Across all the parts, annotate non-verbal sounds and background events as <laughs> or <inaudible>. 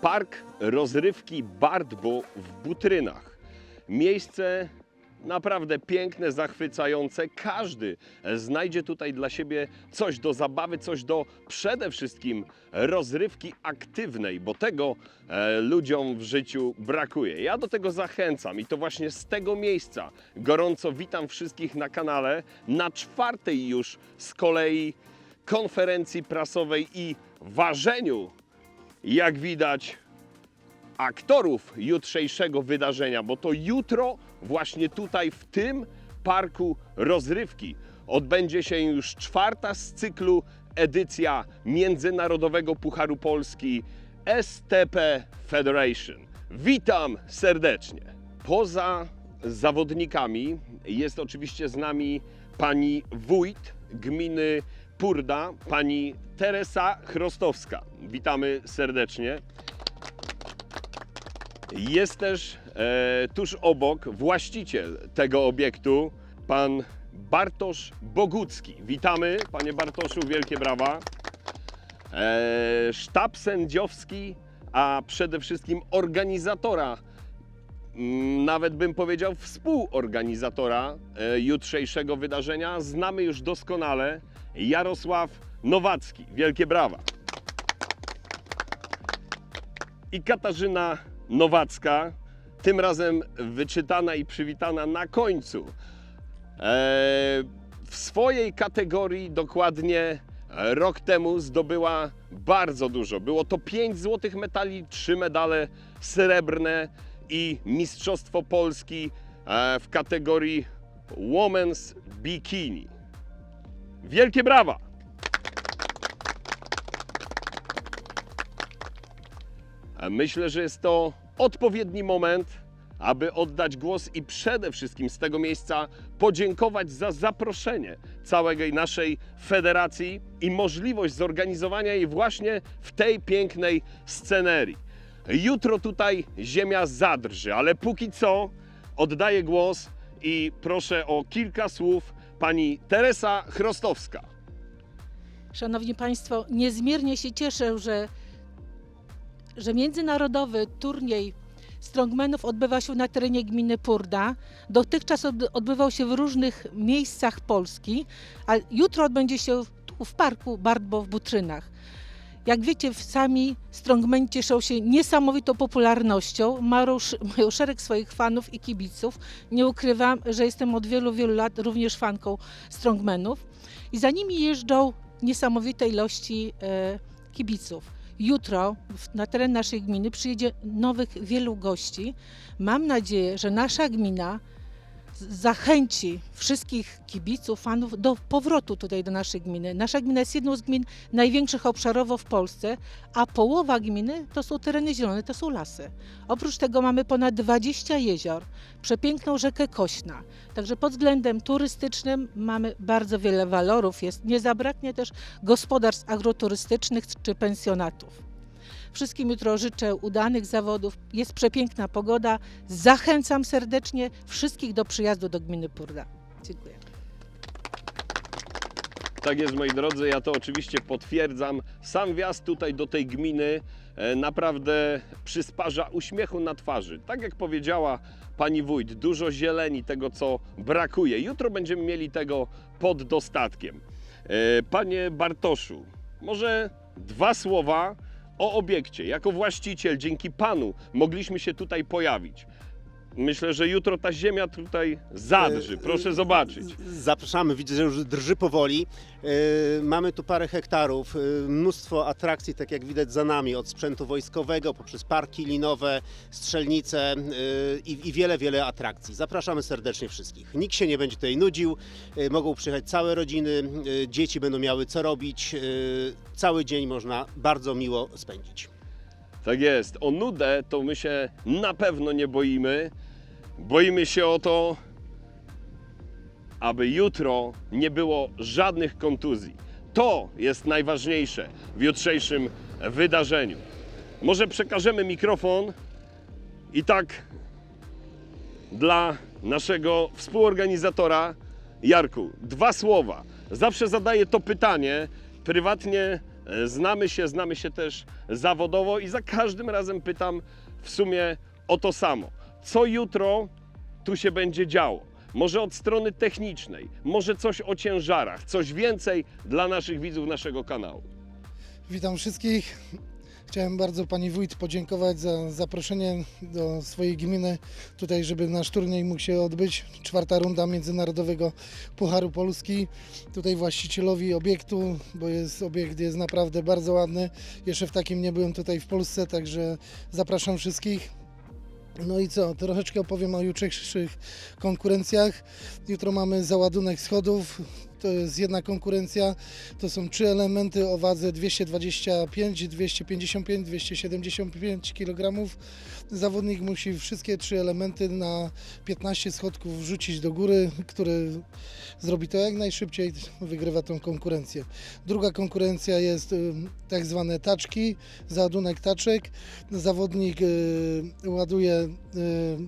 Park rozrywki Bardbo w Butrynach. Miejsce naprawdę piękne, zachwycające. Każdy znajdzie tutaj dla siebie coś do zabawy, coś do przede wszystkim rozrywki aktywnej, bo tego e, ludziom w życiu brakuje. Ja do tego zachęcam i to właśnie z tego miejsca gorąco witam wszystkich na kanale na czwartej już z kolei konferencji prasowej i ważeniu, jak widać, aktorów jutrzejszego wydarzenia, bo to jutro właśnie tutaj w tym parku rozrywki odbędzie się już czwarta z cyklu edycja Międzynarodowego Pucharu Polski STP Federation. Witam serdecznie. Poza zawodnikami jest oczywiście z nami pani wójt gminy Purda, pani Teresa Chrostowska. Witamy serdecznie. Jest też e, tuż obok właściciel tego obiektu, pan Bartosz Bogucki. Witamy, panie Bartoszu, wielkie brawa. E, sztab sędziowski, a przede wszystkim organizatora, mm, nawet bym powiedział współorganizatora e, jutrzejszego wydarzenia, znamy już doskonale, Jarosław Nowacki. Wielkie brawa i Katarzyna Nowacka, tym razem wyczytana i przywitana na końcu. Eee, w swojej kategorii dokładnie rok temu zdobyła bardzo dużo. Było to 5 złotych medali, 3 medale srebrne i Mistrzostwo Polski e, w kategorii Women's Bikini. Wielkie brawa! Myślę, że jest to odpowiedni moment, aby oddać głos i przede wszystkim z tego miejsca podziękować za zaproszenie całej naszej federacji i możliwość zorganizowania jej właśnie w tej pięknej scenerii. Jutro tutaj ziemia zadrży, ale póki co oddaję głos i proszę o kilka słów pani Teresa Chrostowska. Szanowni Państwo, niezmiernie się cieszę, że, że międzynarodowy turniej strongmenów odbywa się na terenie gminy Purda. Dotychczas od- odbywał się w różnych miejscach Polski, a jutro odbędzie się tu w parku Bardbo w Butrynach. Jak wiecie, sami strongmeni cieszą się niesamowitą popularnością, mają, mają szereg swoich fanów i kibiców. Nie ukrywam, że jestem od wielu, wielu lat również fanką strongmenów. I za nimi jeżdżą niesamowite ilości e, kibiców. Jutro w- na teren naszej gminy przyjedzie nowych wielu gości. Mam nadzieję, że nasza gmina zachęci wszystkich kibiców, fanów do powrotu tutaj do naszej gminy. Nasza gmina jest jedną z gmin największych obszarowo w Polsce, a połowa gminy to są tereny zielone, to są lasy. Oprócz tego mamy ponad 20 jezior, przepiękną rzekę Kośna. Także pod względem turystycznym mamy bardzo wiele walorów. Jest, nie zabraknie też gospodarstw agroturystycznych czy pensjonatów. Wszystkim jutro życzę udanych zawodów. Jest przepiękna pogoda. Zachęcam serdecznie wszystkich do przyjazdu do gminy Purda. Dziękuję. Tak jest, moi drodzy, ja to oczywiście potwierdzam. Sam wjazd tutaj do tej gminy e, naprawdę przysparza uśmiechu na twarzy. Tak jak powiedziała pani wójt, dużo zieleni, tego co brakuje. Jutro będziemy mieli tego pod dostatkiem. E, Panie Bartoszu, może dwa słowa o obiekcie. Jako właściciel, dzięki panu mogliśmy się tutaj pojawić. Myślę, że jutro ta ziemia tutaj zadrży. Proszę zobaczyć. Z- Zapraszamy, widzę, że już drży powoli. Yy, Mamy tu parę hektarów, yy, mnóstwo atrakcji, tak jak widać za nami, od sprzętu wojskowego poprzez parki linowe, strzelnice yy, i, i wiele, wiele atrakcji. Zapraszamy serdecznie wszystkich. Nikt się nie będzie tutaj nudził, yy, mogą przyjechać całe rodziny, yy, dzieci będą miały co robić, yy, cały dzień można bardzo miło spędzić. Tak jest. O nudę to my się na pewno nie boimy. Boimy się o to, aby jutro nie było żadnych kontuzji. To jest najważniejsze w jutrzejszym wydarzeniu. Może przekażemy mikrofon i tak dla naszego współorganizatora Jarku, dwa słowa. Zawsze zadaję to pytanie prywatnie znamy się, znamy się też zawodowo i za każdym razem pytam w sumie o to samo. Co jutro tu się będzie działo? Może od strony technicznej, może coś o ciężarach, coś więcej dla naszych widzów naszego kanału. Witam wszystkich. Chciałem bardzo Pani Wójt podziękować za zaproszenie do swojej gminy tutaj, żeby nasz turniej mógł się odbyć. Czwarta runda Międzynarodowego Pucharu Polski. Tutaj właścicielowi obiektu, bo jest obiekt jest naprawdę bardzo ładny. Jeszcze w takim nie byłem tutaj w Polsce, także zapraszam wszystkich. No i co, troszeczkę opowiem o jutrzejszych konkurencjach. Jutro mamy załadunek schodów. To jest jedna konkurencja. To są trzy elementy o wadze 225, 255, 275 kg. Zawodnik musi wszystkie trzy elementy na 15 schodków wrzucić do góry, który zrobi to jak najszybciej, wygrywa tą konkurencję. Druga konkurencja jest y, tak zwane taczki, załadunek taczek. Zawodnik y, ładuje y,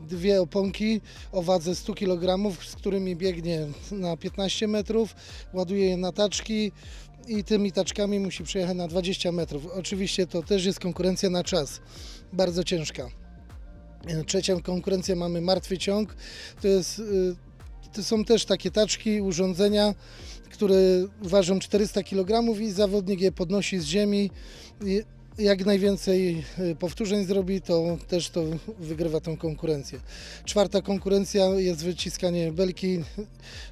dwie oponki o wadze 100 kg, z którymi biegnie na 15 metrów, ładuje je na taczki i tymi taczkami musi przejechać na 20 metrów. Oczywiście to też jest konkurencja na czas, bardzo ciężka. Trzecią konkurencję mamy martwy ciąg. To, jest, y, to są też takie taczki, urządzenia, które ważą 400 kg i zawodnik je podnosi z ziemi. Jak najwięcej y, powtórzeń zrobi, to też to wygrywa tą konkurencję. Czwarta konkurencja jest wyciskanie belki,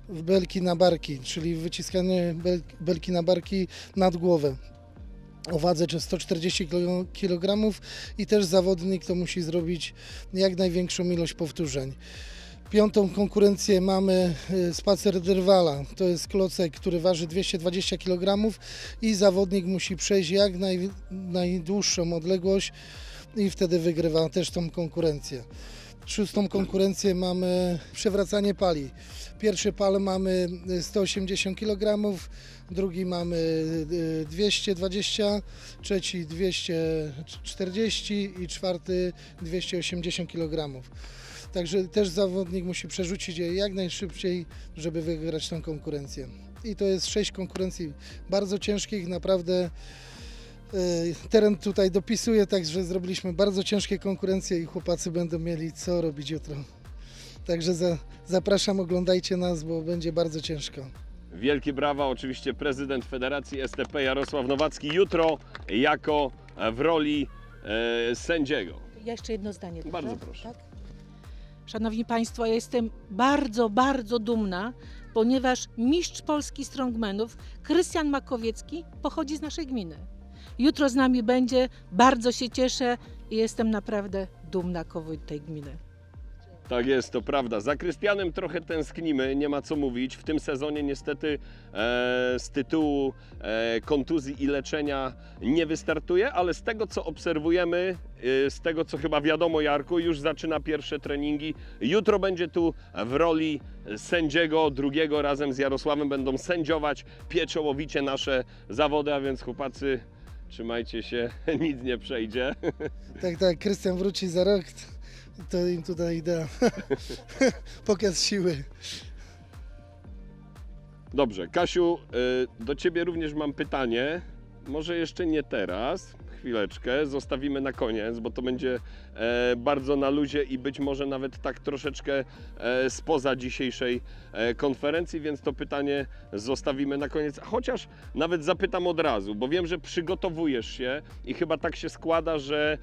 belki na barki, czyli wyciskanie bel, belki na barki nad głowę o wadze czy 140 kg i też zawodnik to musi zrobić jak największą ilość powtórzeń. Piątą konkurencję mamy y, spacer drwala. To jest klocek, który waży 220 kg i zawodnik musi przejść jak naj, najdłuższą odległość i wtedy wygrywa też tą konkurencję. Szóstą konkurencję mamy przewracanie pali. Pierwszy pal mamy y, 180 kg, drugi mamy y, 220, trzeci 240 i czwarty 280 kg. Także też zawodnik musi przerzucić je jak najszybciej, żeby wygrać tę konkurencję. I to jest sześć konkurencji bardzo ciężkich, naprawdę y, teren tutaj dopisuje, także zrobiliśmy bardzo ciężkie konkurencje i chłopacy będą mieli co robić jutro. Także za, zapraszam, oglądajcie nas, bo będzie bardzo ciężko. Wielkie brawa, oczywiście prezydent Federacji STP Jarosław Nowacki jutro jako w roli e, sędziego. Ja jeszcze jedno zdanie. dobrze? Bardzo proszę. Tak? Szanowni Państwo, ja jestem bardzo, bardzo dumna, ponieważ mistrz polski strongmanów, Krystian Makowiecki, pochodzi z naszej gminy. Jutro z nami będzie, bardzo się cieszę i jestem naprawdę dumna kowód tej gminy. Tak jest, to prawda. Za Krystianem trochę tęsknimy, nie ma co mówić. W tym sezonie niestety e, z tytułu e, kontuzji i leczenia nie wystartuje, ale z tego co obserwujemy, e, z tego co chyba wiadomo Jarku, już zaczyna pierwsze treningi. Jutro będzie tu w roli sędziego, drugiego razem z Jarosławem będą sędziować pieczołowicie nasze zawody, a więc chłopacy trzymajcie się, <laughs> nic nie przejdzie. Tak, tak, Krystian wróci za rok, to im tutaj da <laughs> pokaz siły. Dobrze, Kasiu, y, do Ciebie również mam pytanie. Może jeszcze nie teraz, chwileczkę, zostawimy na koniec, bo to będzie e, bardzo na luzie i być może nawet tak troszeczkę e, spoza dzisiejszej e, konferencji, więc to pytanie zostawimy na koniec. Chociaż nawet zapytam od razu, bo wiem, że przygotowujesz się i chyba tak się składa, że e,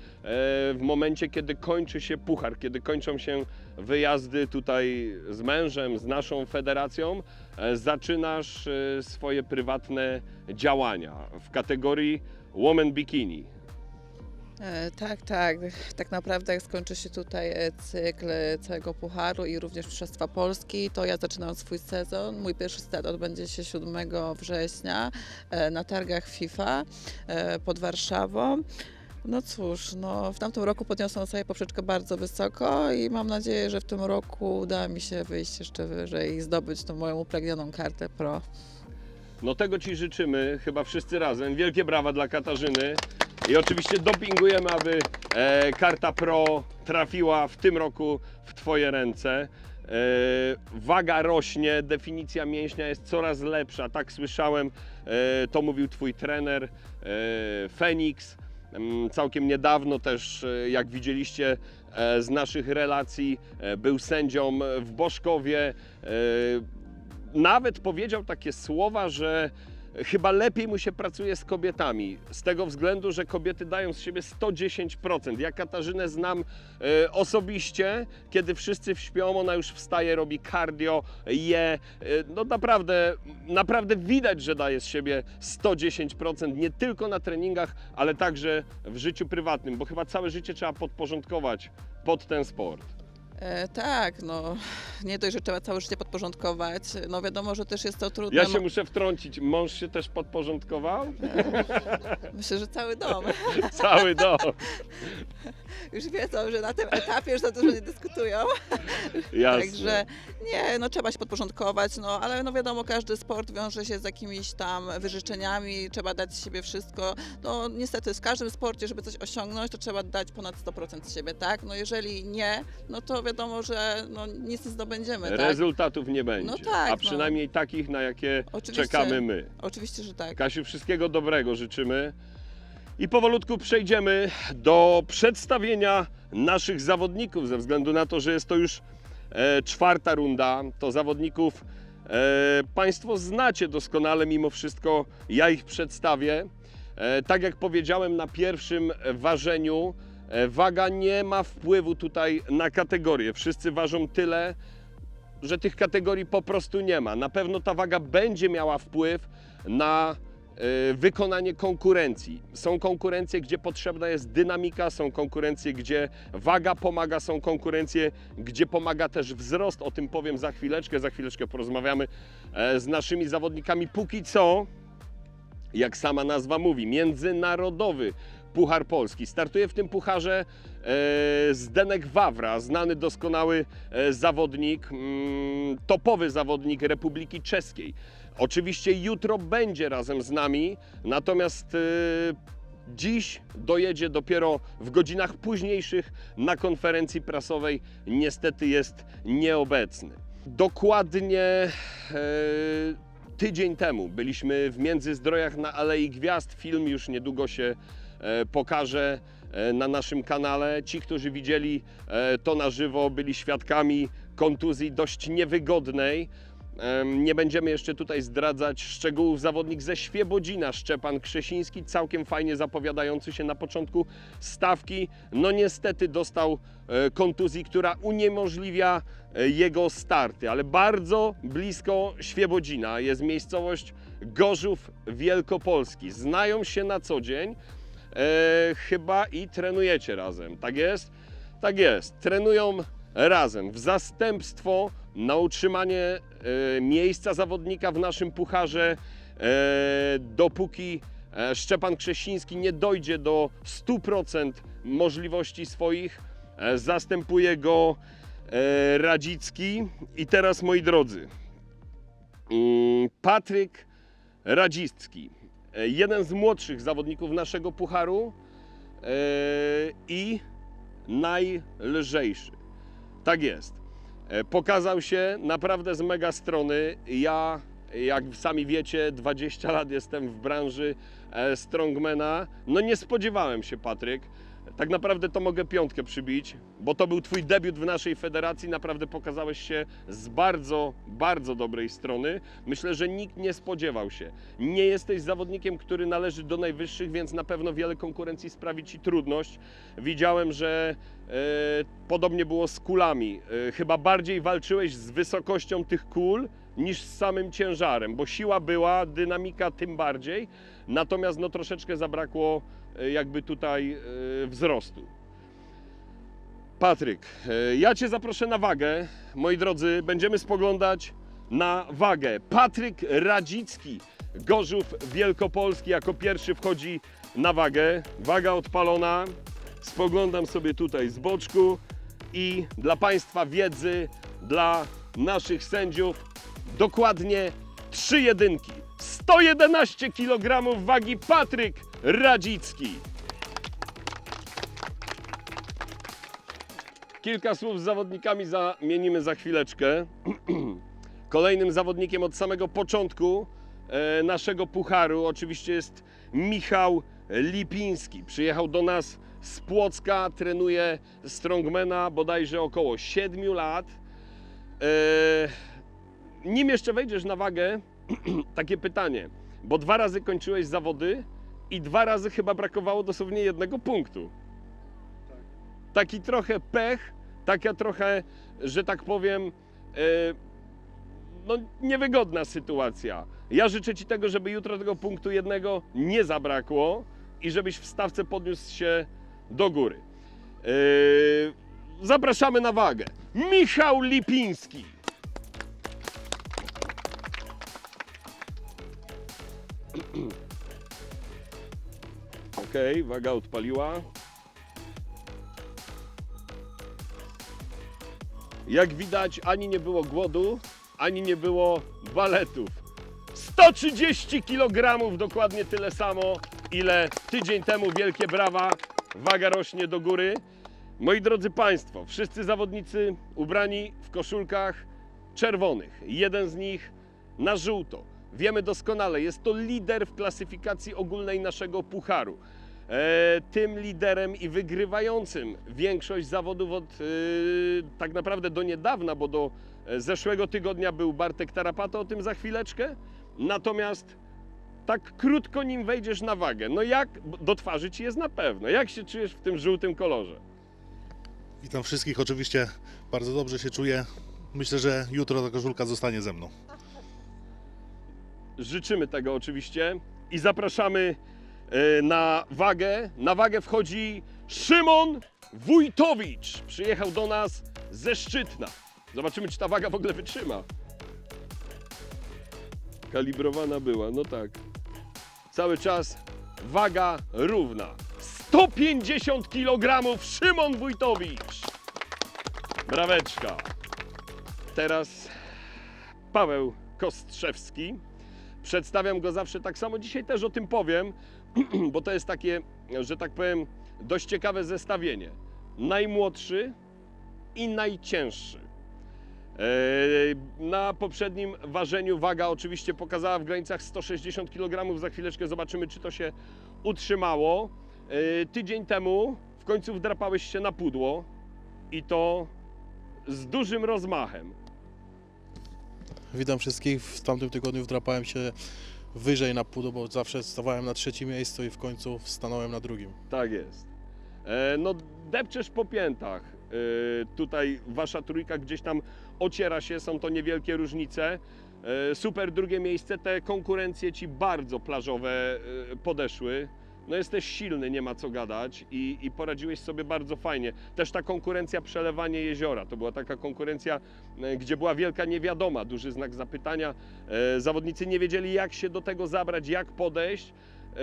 w momencie, kiedy kończy się puchar, kiedy kończą się wyjazdy tutaj z mężem, z naszą federacją, zaczynasz e, swoje prywatne działania w kategorii Woman Bikini. E, Tak, tak. Tak naprawdę jak skończy się tutaj e, cykl e, całego Pucharu i również Mistrzostwa Polski, to ja zaczynam swój sezon. Mój pierwszy start odbędzie się 7 września e, na targach FIFA e, pod Warszawą. No cóż, no, w tamtym roku podniosłam sobie poprzeczkę bardzo wysoko i mam nadzieję, że w tym roku uda mi się wyjść jeszcze wyżej i zdobyć tą moją upragnioną kartę pro. No tego Ci życzymy, chyba wszyscy razem. Wielkie brawa dla Katarzyny. I oczywiście dopingujemy, aby e, karta Pro trafiła w tym roku w Twoje ręce. waga rośnie, definicja mięśnia jest coraz lepsza. Tak słyszałem, e, to mówił twój trener e, Feniks. Całkiem niedawno też, e, jak widzieliście e, z naszych relacji, e, był sędzią w Boszkowie. Nawet powiedział takie słowa, że chyba lepiej mu się pracuje z kobietami. Z tego względu, że kobiety dają z siebie 110%. Ja Katarzynę znam e, osobiście, kiedy wszyscy śpią, ona już wstaje, robi cardio, je. E, no naprawdę, naprawdę widać, że daje z siebie 110%, nie tylko na treningach, ale także w życiu prywatnym, bo chyba całe życie trzeba podporządkować pod ten sport. E, tak, no nie dość, że trzeba całe życie podporządkować. No wiadomo, że też jest to trudne. Ja się muszę wtrącić, mąż się też podporządkował? Myślę, że cały dom. <laughs> Cały dom. Już wiedzą, że na tym etapie już za dużo nie dyskutują. <laughs> Jasne. Także nie, no trzeba się podporządkować, no ale no wiadomo, każdy sport wiąże się z jakimiś tam wyrzeczeniami, trzeba dać z siebie wszystko. No niestety w każdym sporcie, żeby coś osiągnąć, to trzeba dać ponad 100% z siebie, tak? No jeżeli nie, no to wiadomo, że no nic nie zdobędziemy, tak? Rezultatów nie będzie. No tak, a no. przynajmniej takich, na jakie Oczywiście. czekamy my. Oczywiście, że tak. Kasiu, wszystkiego dobrego życzymy. I powolutku przejdziemy do przedstawienia naszych zawodników, ze względu na to, że jest to już e, czwarta runda. To zawodników e, Państwo znacie doskonale, mimo wszystko ja ich przedstawię. E, tak jak powiedziałem na pierwszym ważeniu, waga nie ma wpływu tutaj na kategorię. Wszyscy ważą tyle, że tych kategorii po prostu nie ma. Na pewno ta waga będzie miała wpływ na e, wykonanie konkurencji. Są konkurencje, gdzie potrzebna jest dynamika, są konkurencje, gdzie waga pomaga, są konkurencje, gdzie pomaga też wzrost. O tym powiem za chwileczkę. Za chwileczkę porozmawiamy e, z naszymi zawodnikami. Póki co, jak sama nazwa mówi, międzynarodowy Puchar Polski. Startuje w tym pucharze e, Zdenek Wawra, znany doskonały e, zawodnik, mm, topowy zawodnik Republiki Czeskiej. Oczywiście jutro będzie razem z nami, natomiast e, dziś dojedzie dopiero w godzinach późniejszych na konferencji prasowej. Niestety jest nieobecny. Dokładnie tydzień temu byliśmy w Międzyzdrojach na Alei Gwiazd. Film już niedługo się e, pokaże e, na naszym kanale. Ci, którzy widzieli e, to na żywo, byli świadkami kontuzji dość niewygodnej. Nie będziemy jeszcze tutaj zdradzać szczegółów. Zawodnik ze Świebodzina, Szczepan Krzesiński, całkiem fajnie zapowiadający się na początku stawki. No niestety dostał kontuzji, która uniemożliwia jego starty, ale bardzo blisko Świebodzina jest miejscowość Gorzów Wielkopolski. Znają się na co dzień, e, chyba i trenujecie razem, tak jest? Tak jest, trenują razem w zastępstwo na utrzymanie e, miejsca zawodnika w naszym pucharze, e, dopóki e, Szczepan Krzesiński nie dojdzie do 100% możliwości swoich, e, zastępuje go e, Radzicki. I teraz, moi drodzy, mm, Patryk Radzicki, jeden z młodszych zawodników naszego pucharu e, i najlżejszy. Tak jest. E, Pokazał się naprawdę z mega strony. Ja, jak sami wiecie, 20 lat jestem w branży e, strongmana. No nie spodziewałem się, Patryk. Tak naprawdę to mogę piątkę przybić, bo to był Twój debiut w naszej federacji. Naprawdę pokazałeś się z bardzo, bardzo dobrej strony. Myślę, że nikt nie spodziewał się. Nie jesteś zawodnikiem, który należy do najwyższych, więc na pewno wiele konkurencji sprawi Ci trudność. Widziałem, że e, podobnie było z kulami. E, chyba bardziej walczyłeś z wysokością tych kul niż z samym ciężarem, bo siła była, dynamika tym bardziej, natomiast no troszeczkę zabrakło jakby tutaj e, wzrostu. Patryk, e, ja Cię zaproszę na wagę. Moi drodzy, będziemy spoglądać na wagę. Patryk Radzicki, Gorzów Wielkopolski, jako pierwszy wchodzi na wagę. Waga odpalona. Spoglądam sobie tutaj z boczku i dla Państwa wiedzy, dla naszych sędziów, dokładnie trzy jedynki. 111 kg wagi Patryk Radzicki. Kilka słów z zawodnikami zamienimy za chwileczkę. <clears throat> Kolejnym zawodnikiem od samego początku e, naszego pucharu oczywiście jest Michał Lipiński. Przyjechał do nas z Płocka, trenuje strongmana bodajże około 7 lat. E, nim jeszcze wejdziesz na wagę, <clears throat> takie pytanie, bo dwa razy kończyłeś zawody i dwa razy chyba brakowało dosłownie jednego punktu. Taki trochę pech, taka trochę, że tak powiem, e, no niewygodna sytuacja. Ja życzę Ci tego, żeby jutro tego punktu jednego nie zabrakło i żebyś w stawce podniósł się do góry. E, zapraszamy na wagę. Michał Lipiński. <clears throat> Okej, waga odpaliła. Jak widać, ani nie było głodu, ani nie było baletów. 130 kg, dokładnie tyle samo, ile tydzień temu. Wielkie brawa, waga rośnie do góry. Moi drodzy Państwo, wszyscy zawodnicy ubrani w koszulkach czerwonych. Jeden z nich na żółto. Wiemy doskonale, jest to lider w klasyfikacji ogólnej naszego pucharu. E, tym liderem i wygrywającym większość zawodów od e, tak naprawdę do niedawna, bo do e, zeszłego tygodnia był Bartek Tarapato, o tym za chwileczkę. Natomiast tak krótko nim wejdziesz na wagę, no jak do twarzy ci jest na pewno. Jak się czujesz w tym żółtym kolorze? Witam wszystkich, oczywiście bardzo dobrze się czuję. Myślę, że jutro ta koszulka zostanie ze mną. Życzymy tego oczywiście i zapraszamy e, na wagę. Na wagę wchodzi Szymon Wójtowicz. Przyjechał do nas ze Szczytna. Zobaczymy, czy ta waga w ogóle wytrzyma. Kalibrowana była, no tak. Cały czas waga równa. 150 kg Szymon Wójtowicz. Braweczka. Teraz Paweł Kostrzewski. Przedstawiam go zawsze tak samo. Dzisiaj też o tym powiem, <clears throat> bo to jest takie, że tak powiem, dość ciekawe zestawienie. Najmłodszy i najcięższy. Eee, Na poprzednim ważeniu waga oczywiście pokazała w granicach 160 kg. Za chwileczkę zobaczymy, czy to się utrzymało. Eee, Tydzień temu w końcu wdrapałeś się na pudło i to z dużym rozmachem. Witam wszystkich. W tamtym tygodniu wdrapałem się wyżej na pudło, bo zawsze stawałem na trzecim miejscu i w końcu stanąłem na drugim. Tak jest. E, no, depczesz po piętach. E, tutaj wasza trójka gdzieś tam ociera się, są to niewielkie różnice. E, super drugie miejsce, te konkurencje ci bardzo plażowe e, podeszły. No jesteś silny, nie ma co gadać i, i poradziłeś sobie bardzo fajnie. Też ta konkurencja przelewanie jeziora, to była taka konkurencja, e, gdzie była wielka niewiadoma, duży znak zapytania. E, zawodnicy nie wiedzieli jak się do tego zabrać, jak podejść. E,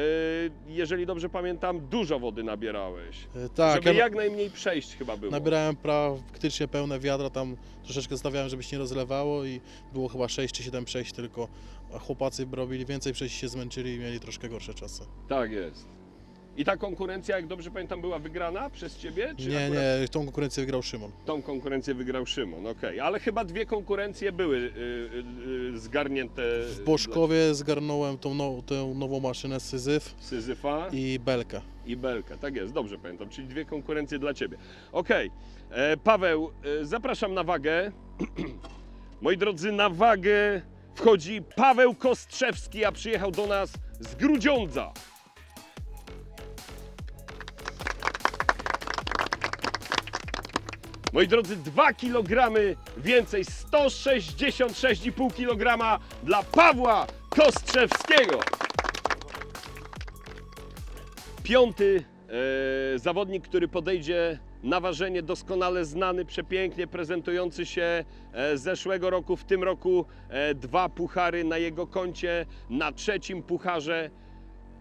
Jeżeli dobrze pamiętam, dużo wody nabierałeś. Tak, żeby ja jak najmniej przejść chyba było. nabierałem praktycznie pełne wiadra, tam troszeczkę stawiałem, żeby się nie rozlewało i było chyba 6 czy 7 przejść tylko, a chłopacy robili więcej przejść, się zmęczyli i mieli troszkę gorsze czasy. Tak jest. I ta konkurencja, jak dobrze pamiętam, była wygrana przez ciebie? Czy Nie, akurat nie, tą konkurencję wygrał Szymon. Tą konkurencję wygrał Szymon, okej. Ale chyba dwie konkurencje były y, y, y, zgarnięte. W Boszkowie zgarnąłem tą, tę nową maszynę Syzyf Syzyfa i... i Belkę. Tak jest, dobrze pamiętam. Czyli dwie konkurencje dla ciebie. Okej. E, Paweł, e, zapraszam na wagę. <clears throat> Moi drodzy, na wagę wchodzi Paweł Kostrzewski, a przyjechał do nas z Grudziądza. Moi drodzy, 2 kg więcej, 166,5 kg dla Pawła Kostrzewskiego. Piąty e, zawodnik, który podejdzie na ważenie, doskonale znany, przepięknie prezentujący się e, zeszłego roku, w tym roku e, dwa puchary na jego koncie, na trzecim pucharze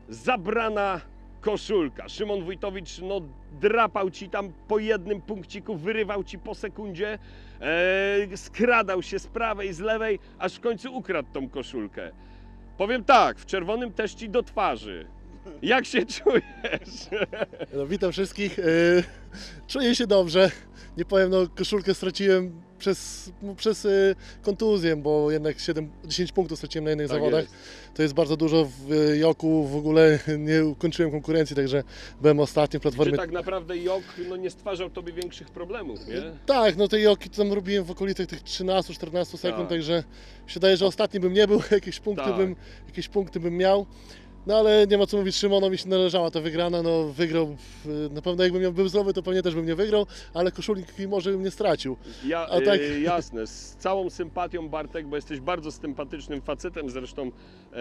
zabrana koszulka. Szymon Wójtowicz no, drapał ci tam po jednym punkciku, wyrywał ci po sekundzie, e, skradał się z prawej, z lewej, aż w końcu ukradł tą koszulkę. Powiem tak, w czerwonym też ci do twarzy. Jak się czujesz? No, witam wszystkich. E, Czuję się dobrze. Nie powiem, no koszulkę straciłem przez, przez e, kontuzję, bo jednak 7, 10 punktów straciłem na jednych Tak zawodach. jest. To jest bardzo dużo. W e, Joku w ogóle nie ukończyłem konkurencji, także byłem ostatni w Czy platformie. tak naprawdę Jok no, nie stwarzał tobie większych problemów, nie? Tak, no te Joki tam robiłem w okolicach tych 13-14 sekund, Tak. także się daje, że ostatni bym nie był, <laughs> jakieś punkty, Tak. bym, jakieś punkty bym miał. No ale nie ma co mówić, Szymonowi się należała ta wygrana, no wygrał, w- na pewno jakbym miał był zdrowy, to pewnie też bym nie wygrał, ale koszulki może bym nie stracił. Ja, A tak- e, jasne, z całą sympatią Bartek, bo jesteś bardzo sympatycznym facetem, zresztą e,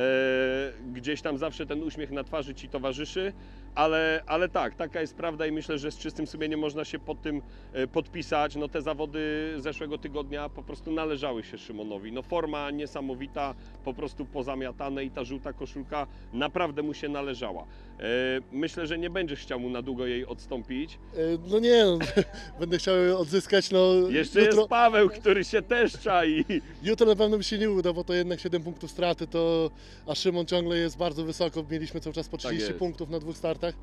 gdzieś tam zawsze ten uśmiech na twarzy ci towarzyszy, ale, ale tak, taka jest prawda i myślę, że z czystym sumieniem można się pod tym e, podpisać. No te zawody zeszłego tygodnia po prostu należały się Szymonowi. No forma niesamowita, po prostu pozamiatane i ta żółta koszulka naprawdę mu się należała. E, myślę, że nie będziesz chciał mu na długo jej odstąpić. E, No nie, no, <laughs> będę chciał je odzyskać, no Jeszcze jutro, jest Paweł, który się też czai. jutro na pewno mi się nie uda, bo to jednak 7 punktów straty, to, a Szymon ciągle jest bardzo wysoko, mieliśmy cały czas po 30 jest. punktów na dwóch startach.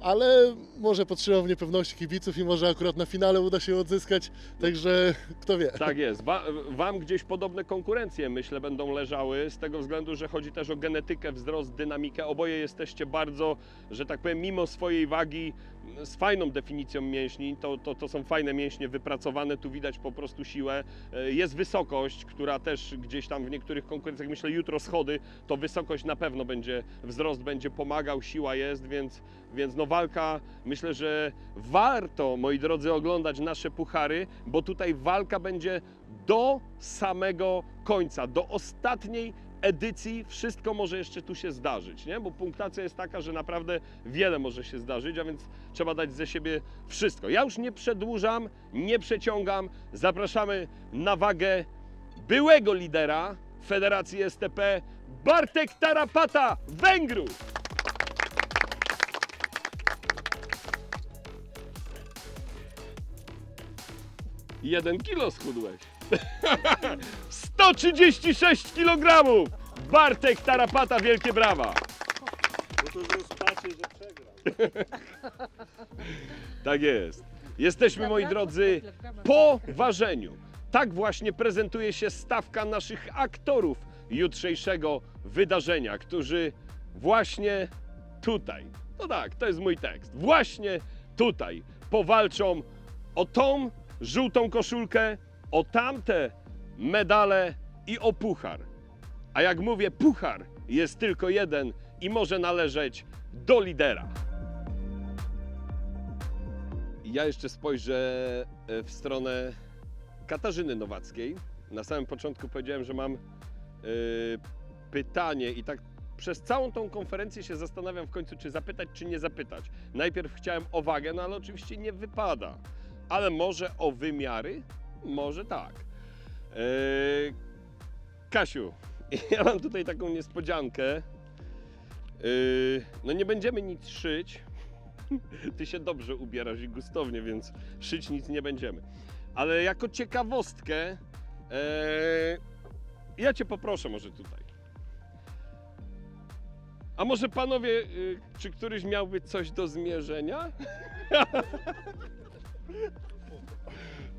Ale może potrzymam w niepewności kibiców i może akurat na finale uda się odzyskać, także kto wie. Tak jest. Wa- wam gdzieś podobne konkurencje, myślę, będą leżały, z tego względu, że chodzi też o genetykę, wzrost, dynamikę. Oboje jesteście bardzo, że tak powiem, mimo swojej wagi, z fajną definicją mięśni. To, to, to są fajne mięśnie wypracowane, tu widać po prostu siłę. E, Jest wysokość, która też gdzieś tam w niektórych konkurencjach, myślę, jutro schody, to wysokość na pewno będzie, wzrost będzie pomagał, siła jest, więc, więc no walka, myślę, że warto, moi drodzy, oglądać nasze puchary, bo tutaj walka będzie do samego końca, do ostatniej edycji wszystko może jeszcze tu się zdarzyć, nie? Bo punktacja jest taka, że naprawdę wiele może się zdarzyć, a więc trzeba dać ze siebie wszystko. Ja już nie przedłużam, nie przeciągam. Zapraszamy na wagę byłego lidera Federacji STP Bartek Tarapata, Węgrów. Jeden kilo schudłeś. 136 kg! Bartek Tarapata, wielkie brawa! <laughs> Tak jest. Jesteśmy, moi drodzy, po ważeniu. Tak właśnie prezentuje się stawka naszych aktorów jutrzejszego wydarzenia, którzy właśnie tutaj, no tak, to jest mój tekst, właśnie tutaj powalczą o tą żółtą koszulkę, o tamte medale i o puchar. A jak mówię, puchar jest tylko jeden i może należeć do lidera. Ja jeszcze spojrzę e, w stronę Katarzyny Nowackiej. Na samym początku powiedziałem, że mam e, pytanie i tak przez całą tą konferencję się zastanawiam w końcu, czy zapytać, czy nie zapytać. Najpierw chciałem o wagę, no ale oczywiście nie wypada. Ale może o wymiary? Może tak. E, Kasiu, <laughs> ja mam tutaj taką niespodziankę. E, no nie będziemy nic szyć, <laughs> ty się dobrze ubierasz i gustownie, więc szyć nic nie będziemy. Ale jako ciekawostkę, e, ja cię poproszę może tutaj. A może panowie, czy któryś miałby coś do zmierzenia? <laughs>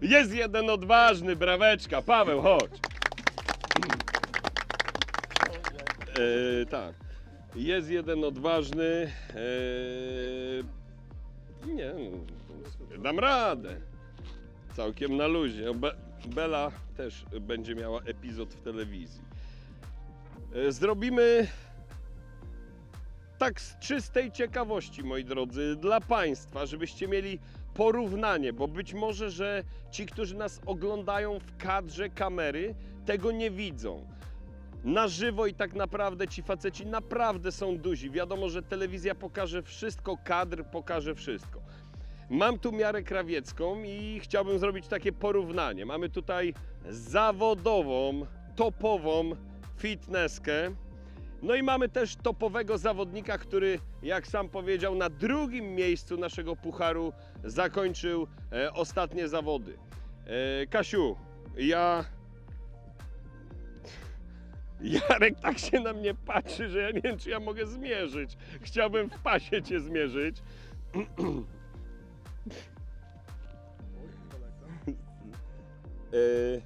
Jest jeden odważny, braweczka. Paweł, chodź. E, tak. Jest jeden odważny. E, nie, dam radę. Całkiem na luzie. Be, Bela też będzie miała epizod w telewizji. E, zrobimy tak z czystej ciekawości, moi drodzy, dla Państwa, żebyście mieli porównanie, bo być może, że ci, którzy nas oglądają w kadrze kamery, tego nie widzą na żywo i tak naprawdę ci faceci naprawdę są duzi. Wiadomo, że telewizja pokaże wszystko, kadr pokaże wszystko. Mam tu miarę krawiecką i chciałbym zrobić takie porównanie. Mamy tutaj zawodową, topową fitnesskę. No i mamy też topowego zawodnika, który, jak sam powiedział, na drugim miejscu naszego pucharu zakończył e, ostatnie zawody. E, Kasiu, ja Jarek tak się na mnie patrzy, że ja nie wiem, czy ja mogę zmierzyć. Chciałbym w pasie cię zmierzyć. Yy,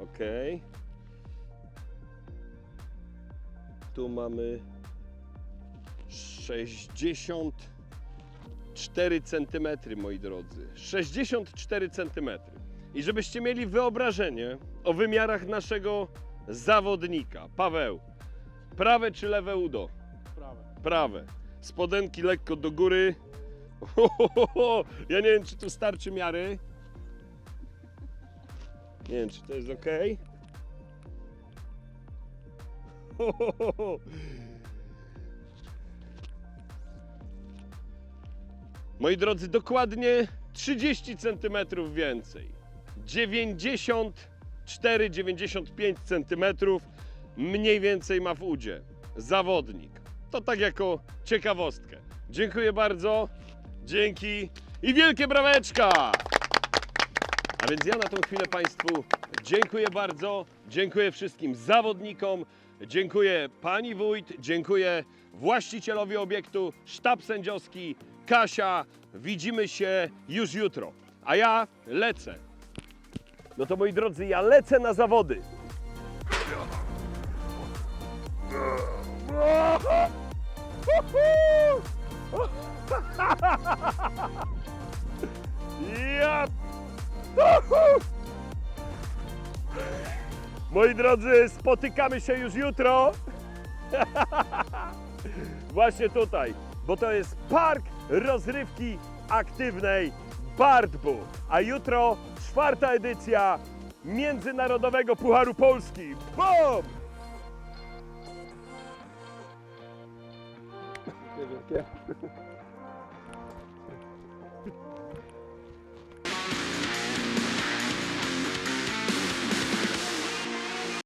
Okej. Tu mamy 64 cm, moi drodzy. 64 cm. I żebyście mieli wyobrażenie o wymiarach naszego zawodnika. Paweł, prawe czy lewe udo? Prawe. Prawe. Spodenki lekko do góry. Ho, ho, ho, ho. Ja nie wiem, czy tu starczy miary. Nie wiem, czy to jest ok. <laughs> Moi drodzy, dokładnie 30 cm więcej. 94-95 cm mniej więcej ma w udzie zawodnik. To tak jako ciekawostkę. Dziękuję bardzo. Dzięki i wielkie braweczka! A więc ja na tą chwilę Państwu dziękuję bardzo. Dziękuję wszystkim zawodnikom. Dziękuję Pani Wójt. Dziękuję właścicielowi obiektu, sztab sędziowski, Kasia. Widzimy się już jutro. A ja lecę. No to moi drodzy, ja lecę na zawody. <laughs> Ja... Moi drodzy, spotykamy się już jutro. <laughs> Właśnie tutaj, bo to jest park rozrywki aktywnej Bartbu. A jutro czwarta edycja Międzynarodowego Pucharu Polski. BOM!